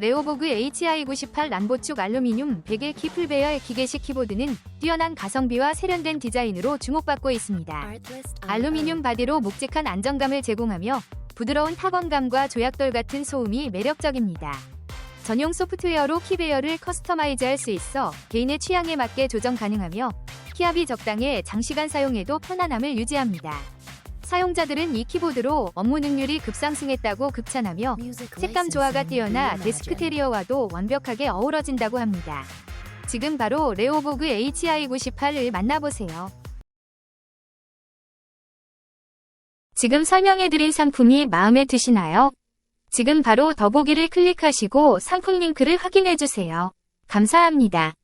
레오보그 HI98 란보축 알루미늄 베개 키플베어의 기계식 키보드는 뛰어난 가성비와 세련된 디자인으로 주목받고 있습니다. 알루미늄 바디로 묵직한 안정감을 제공하며 부드러운 타건감과 조약돌 같은 소음이 매력적입니다. 전용 소프트웨어로 키베어를 커스터마이즈할 수 있어 개인의 취향에 맞게 조정 가능하며 키압이 적당해 장시간 사용해도 편안함을 유지합니다. 사용자들은 이 키보드로 업무 능률이 급상승했다고 극찬하며 색감 조화가 뛰어나 데스크테리어와도 완벽하게 어우러진다고 합니다. 지금 바로 레오보그 HI98을 만나보세요. 지금 설명해드린 상품이 마음에 드시나요? 지금 바로 더보기를 클릭하시고 상품 링크를 확인해주세요. 감사합니다.